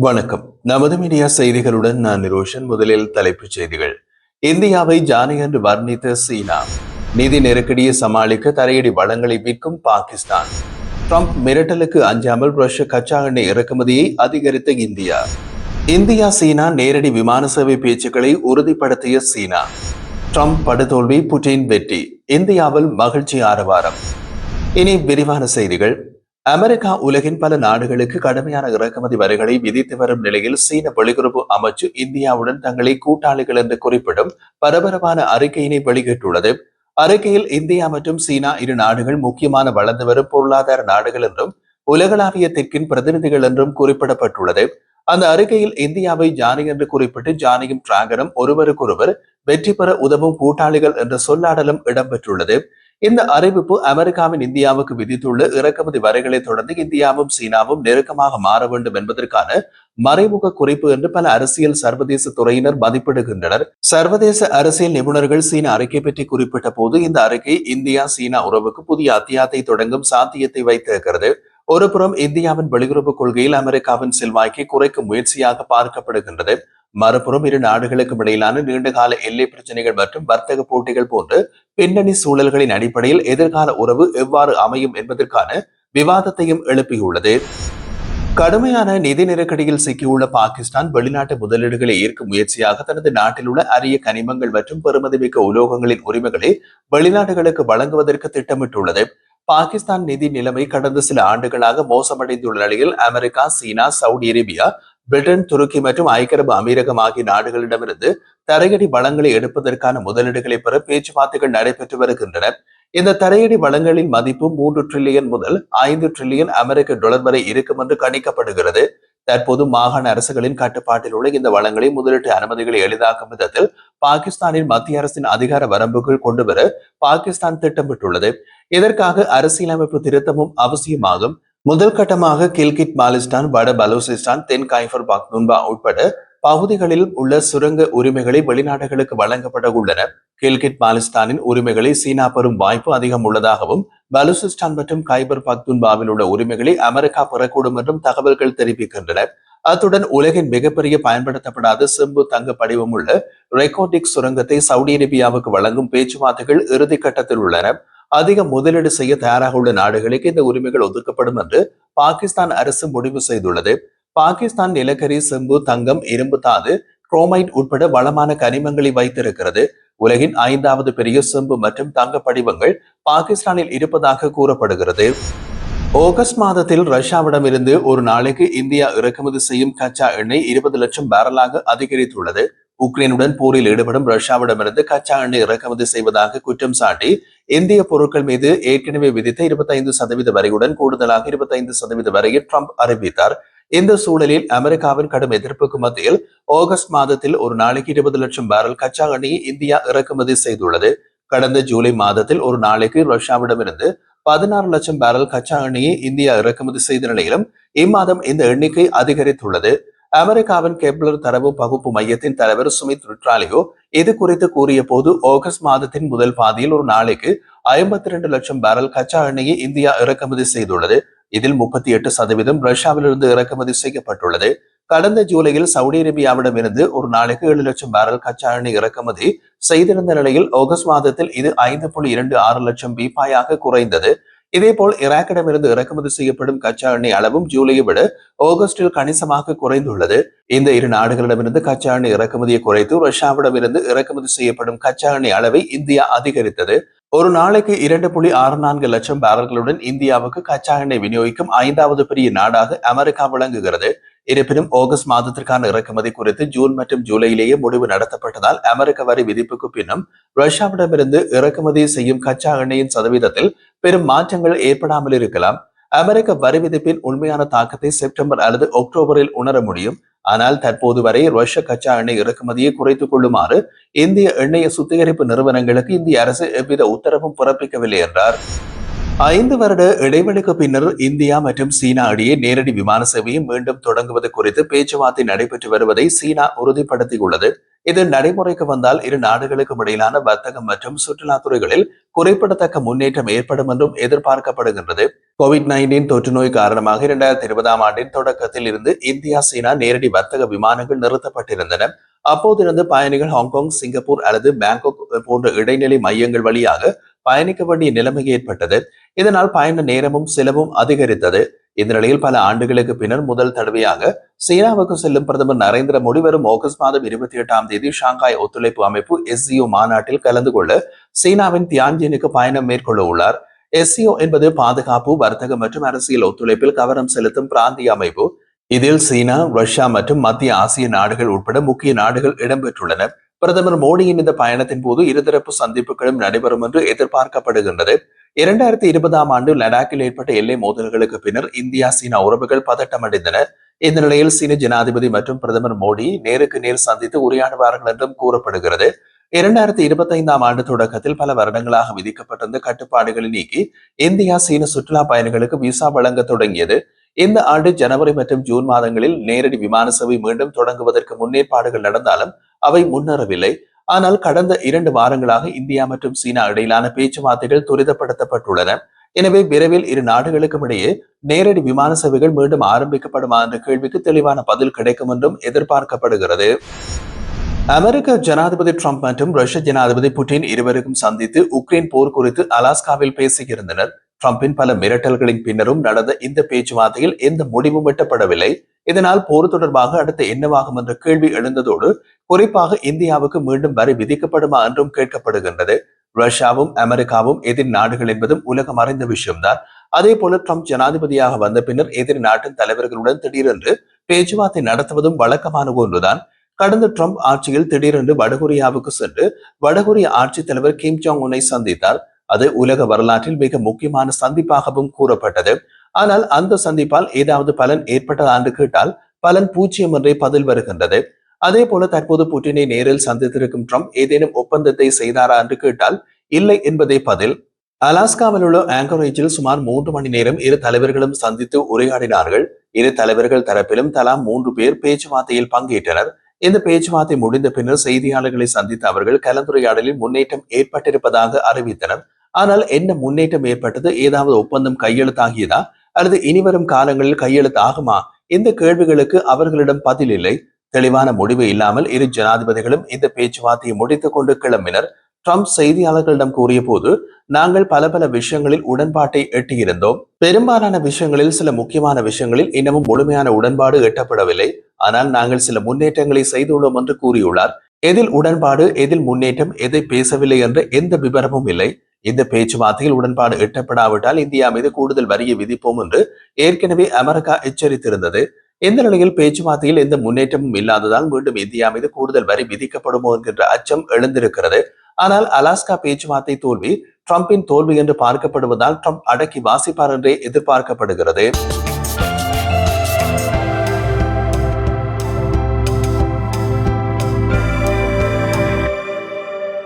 வணக்கம். நமது மீடியா செய்திகளுடன் நான் நிரோஷன் முதலில் தலைப்புச் செய்திகள். இந்தியாவை ஜானி என்று வர்ணித்த சீனா நிதி நெருக்கடியை சமாளிக்க தரையடி வளங்களை விற்கும் பாகிஸ்தான். ட்ரம்ப் மிரட்டலுக்கு அஞ்சாமல் ரஷ்ய கச்சா எண்ணெய் இறக்குமதியை அதிகரித்த இந்தியா. இந்தியா சீனா நேரடி விமான சேவை பேச்சுக்களை உறுதிப்படுத்திய சீனா. ட்ரம்ப் படுதோல்வி புட்டின் வெற்றி இந்தியாவில் மகிழ்ச்சி ஆரவாரம். இனி விரிவான செய்திகள். அமெரிக்கா உலகின் பல நாடுகளுக்கு கடுமையான இறக்குமதி வரிகளை விதித்து வரும் நிலையில் சீன வெளியுறவு அமைச்சு இந்தியாவுடன் தங்களை கூட்டாளிகள் என்று குறிப்பிடும் பரபரப்பான அறிக்கையினை வெளியிட்டுள்ளது. அறிக்கையில் இந்தியா மற்றும் சீனா இரு நாடுகள் முக்கியமான வளர்ந்து வரும் பொருளாதார நாடுகள் என்றும் உலகளாவிய தெற்கின் பிரதிநிதிகள் என்றும் குறிப்பிடப்பட்டுள்ளது. அந்த அறிக்கையில் இந்தியாவை ஜானி என்று குறிப்பிட்டு ஜானியும் டிராகனும் ஒருவருக்கொருவர் வெற்றி பெற உதவும் கூட்டாளிகள் என்ற சொல்லாடலும் இடம்பெற்றுள்ளது. இந்த அறிவிப்பு அமெரிக்காவின் இந்தியாவுக்கு விதித்துள்ள இறக்குமதி வரிகளை தொடர்ந்து இந்தியாவும் சீனாவும் நெருக்கமாக மாற வேண்டும் என்பதற்கான மறைமுக குறிப்பு என்று பல அரசியல் சர்வதேச துறையினர் மதிப்பிடுகின்றனர். சர்வதேச அரசியல் நிபுணர்கள் சீன அறிக்கை பற்றி குறிப்பிட்ட போது இந்த அறிக்கை இந்தியா சீனா உறவுக்கு புதிய அத்தியாயத்தை தொடங்கும் சாத்தியத்தை வைத்திருக்கிறது. ஒருபுறம் இந்தியாவின் வெளியுறவு கொள்கையில் அமெரிக்காவின் செல்வாக்கை குறைக்கும் முயற்சியாக பார்க்கப்படுகின்றது. மறுபுறம் இரு நாடுகளுக்கும் இடையிலான நீண்டகால எல்லை பிரச்சனைகள் மற்றும் வர்த்தக போட்டிகள் போன்ற பின்னணி சூழல்களின் அடிப்படையில் எதிர்கால உறவு எவ்வாறு அமையும் என்பதற்கான விவாதத்தையும் எழுப்பியுள்ளது. கடுமையான நிதி நெருக்கடியில் சிக்கியுள்ள பாகிஸ்தான் வெளிநாட்டு முதலீடுகளை ஈர்க்கும் முயற்சியாக தனது நாட்டில் உள்ள அரிய கனிமங்கள் மற்றும் பெறுமதிமிக்க உலோகங்களின் உரிமைகளை வெளிநாடுகளுக்கு வழங்குவதற்கு திட்டமிட்டுள்ளது. பாகிஸ்தான் நிதி நிலைமை கடந்த சில ஆண்டுகளாக மோசமடைந்துள்ள நிலையில் America China Saudi Arabia Britain துருக்கி மற்றும் ஐக்கிய அரபு அமீரகம் ஆகிய நாடுகளிடமிருந்து தரையடி வளங்களை எடுப்பதற்கான முதலீடுகளை பெற பேச்சுவார்த்தைகள் நடைபெற்று வருகின்றன. இந்த தரையடி வளங்களின் மதிப்பு மூன்று டிரில்லியன் முதல் ஐந்து டிரில்லியன் அமெரிக்க டாலர் வரை இருக்கும் என்று கணிக்கப்படுகிறது. தற்போது மாகாண அரசுகளின் கட்டுப்பாட்டில் உள்ள இந்த வளங்களை முதலீட்டு அனுமதிகளை எளிதாக்கும் விதத்தில் பாகிஸ்தானின் மத்திய அரசின் அதிகார வரம்புகள் கொண்டுவர பாகிஸ்தான் திட்டமிட்டுள்ளது. இதற்காக அரசியலமைப்பு திருத்தமும் அவசியமாகும். முதல் கட்டமாக கில்கிட் பாலிஸ்தான் வட பலூசிஸ்தான் தென் கைஃபர் பக்துன்பா உட்பட பகுதிகளில் உள்ள சுரங்க உரிமைகளை வெளிநாடுகளுக்கு வழங்கப்பட உள்ளன கில்கிட் பாலிஸ்தானின் உரிமைகளை சீனா பெறும் வாய்ப்பு அதிகம் உள்ளதாகவும் பலுசிஸ்தான் மற்றும் கைபர் பக்துன்பாவில் உள்ள உரிமைகளை அமெரிக்கா பெறக்கூடும் என்றும் தகவல்கள் தெரிவிக்கின்றன. அத்துடன் உலகின் மிகப்பெரிய பயன்படுத்தப்படாத செம்பு தங்க படிவம் உள்ள ரெக்கோடிக் சுரங்கத்தை சவுதி அரேபியாவுக்கு வழங்கும் பேச்சுவார்த்தைகள் இறுதி கட்டத்தில் உள்ளன. அதிக முதலீடு செய்ய தயாராக உள்ள நாடுகளுக்கு இந்த உரிமைகள் ஒதுக்கப்படும் என்று பாகிஸ்தான் அரசு முடிவு செய்துள்ளது. பாகிஸ்தான் நிலக்கரி செம்பு தங்கம் இரும்பு தாது குரோமைட் உட்பட வளமான கனிமங்களை வைத்திருக்கிறது. உலகின் ஐந்தாவது பெரிய செம்பு மற்றும் தங்க படிவங்கள் பாகிஸ்தானில் இருப்பதாக கூறப்படுகிறது. ஆகஸ்ட் மாதத்தில் ரஷ்யாவிடமிருந்து ஒரு நாளைக்கு இந்தியா இறக்குமதி செய்யும் கச்சா எண்ணெய் இருபது லட்சம் பேரலாக அதிகரித்துள்ளது. உக்ரைனுடன் போரில் ஈடுபடும் ரஷ்யாவிடமிருந்து கச்சா எண்ணெய் இறக்குமதி செய்வதாக குற்றம் சாட்டி இந்திய பொருட்கள் மீது ஏற்கனவே விதித்த இருபத்தைந்து சதவீத வரியுடன் கூடுதலாக இருபத்தைந்து சதவீத வரையை ட்ரம்ப் அறிவித்தார். இந்த சூழலில் அமெரிக்காவின் கடும் எதிர்ப்புக்கு மத்தியில் ஆகஸ்ட் மாதத்தில் ஒரு நாளைக்கு இருபது லட்சம் பேரல் கச்சா எண்ணெயை இந்தியா இறக்குமதி செய்துள்ளது. கடந்த ஜூலை மாதத்தில் ஒரு நாளைக்கு ரஷ்யாவிடமிருந்து பதினாறு லட்சம் பேரல் கச்சா எண்ணெயை இந்தியா இறக்குமதி செய்த நிலையிலும் இம்மாதம் இந்த எண்ணிக்கை அதிகரித்துள்ளது. அமெரிக்காவின் கெப்லர் தரவு பகுப்பு மையத்தின் தலைவர் சுமித் ருட்ராலியோ இது குறித்து கூறிய போது ஆகஸ்ட் மாதத்தின் முதல் பாதியில் ஒரு நாளைக்கு ஐம்பத்தி ரெண்டு லட்சம் பேரல் கச்சா எண்ணெயை இந்தியா இறக்குமதி செய்துள்ளது. இதில் முப்பத்தி எட்டு சதவீதம் ரஷ்யாவிலிருந்து இறக்குமதி செய்யப்பட்டுள்ளது. கடந்த ஜூலையில் சவுதி அரேபியாவிடமிருந்து ஒரு நாளைக்கு ஏழு லட்சம் பேரல் கச்சா எண்ணெய் இறக்குமதி செய்திருந்த நிலையில் ஆகஸ்ட் மாதத்தில் இது ஐந்து புள்ளி இரண்டு ஆறு லட்சம் பீப்பாயாக குறைந்தது. இதேபோல் ஈராக்கிடமிருந்து இறக்குமதி செய்யப்படும் கச்சா எண்ணெய் அளவும் ஜூலையை விட ஆகஸ்டில் கணிசமாக குறைந்துள்ளது. இந்த இரு நாடுகளிடமிருந்து கச்சா எண்ணெய் இறக்குமதியை குறைத்து ரஷ்யாவிடமிருந்து இறக்குமதி செய்யப்படும் கச்சா எண்ணெய் அளவை இந்தியா அதிகரித்தது. ஒரு நாளைக்கு இரண்டு புள்ளி ஆறு நான்கு லட்சம் பேரல்களுடன் இந்தியாவுக்கு கச்சா எண்ணெய் விநியோகிக்கும் ஐந்தாவது பெரிய நாடாக அமெரிக்கா விளங்குகிறது. இருப்பினும் ஆகஸ்ட் மாதத்திற்கான இறக்குமதி குறித்து ஜூன் மற்றும் ஜூலையிலேயே முடிவு நடத்தப்பட்டதால் அமெரிக்க வரி விதிப்புக்கு பின்னும் ரஷ்யாவிடமிருந்து இறக்குமதி செய்யும் கச்சா எண்ணெயின் சதவீதத்தில் பெரும் மாற்றங்கள் ஏற்படாமல் இருக்கலாம். அமெரிக்க வரி விதிப்பின் உண்மையான தாக்கத்தை செப்டம்பர் அல்லது அக்டோபரில் உணர முடியும். ஆனால் தற்போது வரை ரஷ்ய கச்சா எண்ணெய் இறக்குமதியை குறைத்துக் கொள்ளுமாறு இந்திய எண்ணெய சுத்திகரிப்பு நிறுவனங்களுக்கு இந்திய அரசு எவ்வித உத்தரவும் பிறப்பிக்கவில்லை என்றார். ஐந்து வருட இடைவெளிக்கு பின்னர் இந்தியா மற்றும் சீனா இடையே நேரடி விமான சேவையை மீண்டும் தொடங்குவது குறித்து பேச்சுவார்த்தை நடைபெற்று வருவதை சீனா உறுதிப்படுத்தியுள்ளது. இது நடைமுறைக்கு வந்தால் இரு நாடுகளுக்கும் இடையிலான வர்த்தகம் மற்றும் சுற்றுலா துறைகளில் குறிப்பிடத்தக்க முன்னேற்றம் ஏற்படும் என்றும் எதிர்பார்க்கப்படுகின்றது. கோவிட் நைன்டீன் தொற்று நோய் காரணமாக இரண்டாயிரத்தி இருபதாம் ஆண்டின் தொடக்கத்தில் இருந்து இந்தியா சீனா நேரடி வர்த்தக விமானங்கள் நிறுத்தப்பட்டிருந்தன. அப்போதிருந்து பயணிகள் ஹாங்காங் சிங்கப்பூர் அல்லது பேங்காக் போன்ற இடைநிலை மையங்கள் வழியாக பயணிக்க வேண்டிய நிலைமை ஏற்பட்டது. இதனால் பயண நேரமும் செலவும் அதிகரித்தது. இந்த நிலையில் பல ஆண்டுகளுக்கு பின்னர் முதல் தடவையாக சீனாவுக்கு செல்லும் பிரதமர் நரேந்திர மோடி வரும் ஆகஸ்ட் மாதம் இருபத்தி எட்டாம் தேதி ஷாங்காய் ஒத்துழைப்பு அமைப்பு எஸ்சிஓ மாநாட்டில் கலந்து கொள்ள சீனாவின் தியான்ஜினுக்கு பயணம் மேற்கொள்ள உள்ளார். எஸ்சிஓ என்பது பாதுகாப்பு வர்த்தகம் மற்றும் அரசியல் ஒத்துழைப்பில் கவனம் செலுத்தும் பிராந்திய அமைப்பு. இதில் சீனா ரஷ்யா மற்றும் மத்திய ஆசிய நாடுகள் உட்பட முக்கிய நாடுகள் இடம்பெற்றுள்ளன. பிரதமர் மோடியின் இந்த பயணத்தின் போது இருதரப்பு சந்திப்புகளும் நடைபெறும் என்று எதிர்பார்க்கப்படுகின்றது. இரண்டாயிரத்தி இருபதாம் ஆண்டு லடாக்கில் ஏற்பட்ட எல்லை மோதல்களுக்கு பின்னர் இந்தியா சீனா உறவுகள் பதட்டமடைந்தன. இந்த நிலையில் சீன ஜனாதிபதி மற்றும் பிரதமர் மோடி நேருக்கு நேர் சந்தித்து உரையாடுவார்கள் என்றும் கூறப்படுகிறது. இரண்டாயிரத்தி இருபத்தி ஐந்தாம் ஆண்டு தொடக்கத்தில் பல வருடங்களாக விதிக்கப்பட்டிருந்த கட்டுப்பாடுகளை நீக்கி இந்தியா சீன சுற்றுலா பயணிகளுக்கு விசா வழங்க தொடங்கியது. இந்த ஆண்டு ஜனவரி மற்றும் ஜூன் மாதங்களில் நேரடி விமான சேவை மீண்டும் தொடங்குவதற்கு முன்னேற்பாடுகள் நடந்தாலும் அவை முன்னேறவில்லை. ஆனால் கடந்த இரண்டு வாரங்களாக இந்தியா மற்றும் சீனா இடையிலான பேச்சுவார்த்தைகள் துரிதப்படுத்தப்பட்டுள்ளன. எனவே விரைவில் இரு நாடுகளுக்கும் இடையே நேரடி விமான சேவைகள் மீண்டும் ஆரம்பிக்கப்படுமா என்ற கேள்விக்கு தெளிவான பதில் கிடைக்கும் என்றும் எதிர்பார்க்கப்படுகிறது. அமெரிக்க ஜனாதிபதி ட்ரம்ப் மற்றும் ரஷ்ய ஜனாதிபதி புட்டின் இருவருக்கும் சந்தித்து உக்ரைன் போர் குறித்து அலாஸ்காவில் பேசியிருந்தனர். ட்ரம்பின் பல மிரட்டல்களின் பின்னரும் நடந்த இந்த பேச்சுவார்த்தையில் எந்த முடிவும் எட்டப்படவில்லை. இதனால் போர் தொடர்பாக அடுத்து என்னவாகும் என்ற கேள்வி எழுந்ததோடு குறிப்பாக இந்தியாவுக்கு மீண்டும் வரி விதிக்கப்படுமா என்றும் கேட்கப்படுகின்றது. ரஷ்யாவும் அமெரிக்காவும் எதிர் நாடுகள் என்பதும் உலகம் அறிந்த விஷயம்தான். அதே போல ட்ரம்ப் ஜனாதிபதியாக வந்த பின்னர் எதிர் நாட்டின் தலைவர்களுடன் திடீரென்று பேச்சுவார்த்தை நடத்துவதும் வழக்கமான ஒன்றுதான். கடந்த ட்ரம்ப் ஆட்சியில் திடீரென்று வடகொரியாவுக்கு சென்று வடகொரிய ஆட்சித் தலைவர் கிம் ஜாங் உன்னை சந்தித்தார். அது உலக வரலாற்றில் மிக முக்கியமான சந்திப்பாகவும் கூறப்பட்டது. ஆனால் அந்த சந்திப்பால் ஏதாவது பலன் ஏற்பட்டதா என்று கேட்டால் பலன் பூஜ்ஜியம் என்றே பதில் வருகின்றது. அதே போல தற்போது புட்டினை நேரில் சந்தித்திருக்கும் ட்ரம்ப் ஏதேனும் ஒப்பந்தத்தை செய்தாரா என்று கேட்டால் இல்லை என்பதே பதில். அலாஸ்காவில் உள்ள ஆங்கரேஜில் சுமார் மூன்று மணி நேரம் இரு தலைவர்களும் சந்தித்து உரையாடினார்கள். இரு தலைவர்கள் தரப்பிலும் தலா மூன்று பேர் பேச்சுவார்த்தையில் பங்கேற்றனர். இந்த பேச்சுவார்த்தை முடிந்த பின்னர் செய்தியாளர்களை சந்தித்த அவர்கள் கலந்துரையாடலில் முன்னேற்றம் ஏற்பட்டிருப்பதாக அறிவித்தனர். ஆனால் என்ன முன்னேற்றம் ஏற்பட்டது? ஏதாவது ஒப்பந்தம் கையெழுத்தாகியதா? அல்லது இனிவரும் காலங்களில் கையெழுத்து ஆகுமா? இந்த கேள்விகளுக்கு அவர்களிடம் பதில் இல்லை. தெளிவான முடிவு இல்லாமல் இரு ஜனாதிபதிகளும் இந்த பேச்சுவார்த்தையை முடித்துக் கொண்டு கிளம்பினர். ட்ரம்ப் செய்தியாளர்களிடம் கூறிய போது நாங்கள் பல பல விஷயங்களில் உடன்பாட்டை எட்டியிருந்தோம். பெரும்பாலான விஷயங்களில் சில முக்கியமான விஷயங்களில் இன்னமும் முழுமையான உடன்பாடு எட்டப்படவில்லை. ஆனால் நாங்கள் சில முன்னேற்றங்களை செய்துள்ளோம் என்று கூறியுள்ளார். எதில் உடன்பாடு எதில் முன்னேற்றம் எதை பேசவில்லை என்ற எந்த விவரமும் இல்லை. இந்த பேச்சுவார்த்தையில் உடன்பாடு எட்டப்படாவிட்டால் இந்தியா மீது கூடுதல் வரியை விதிப்போம் என்று ஏற்கனவே அமெரிக்கா எச்சரித்திருந்தது. இந்த நிலையில் பேச்சுவார்த்தையில் எந்த முன்னேற்றமும் இல்லாததால் மீண்டும் இந்தியா மீது கூடுதல் வரி விதிக்கப்படுமோ என்கின்ற அச்சம் எழுந்திருக்கிறது. ஆனால் அலாஸ்கா பேச்சுவார்த்தை தோல்வி ட்ரம்பின் தோல்வி என்று பார்க்கப்படுவதால் ட்ரம்ப் அடக்கி வாசிப்பார் என்றே எதிர்பார்க்கப்படுகிறது.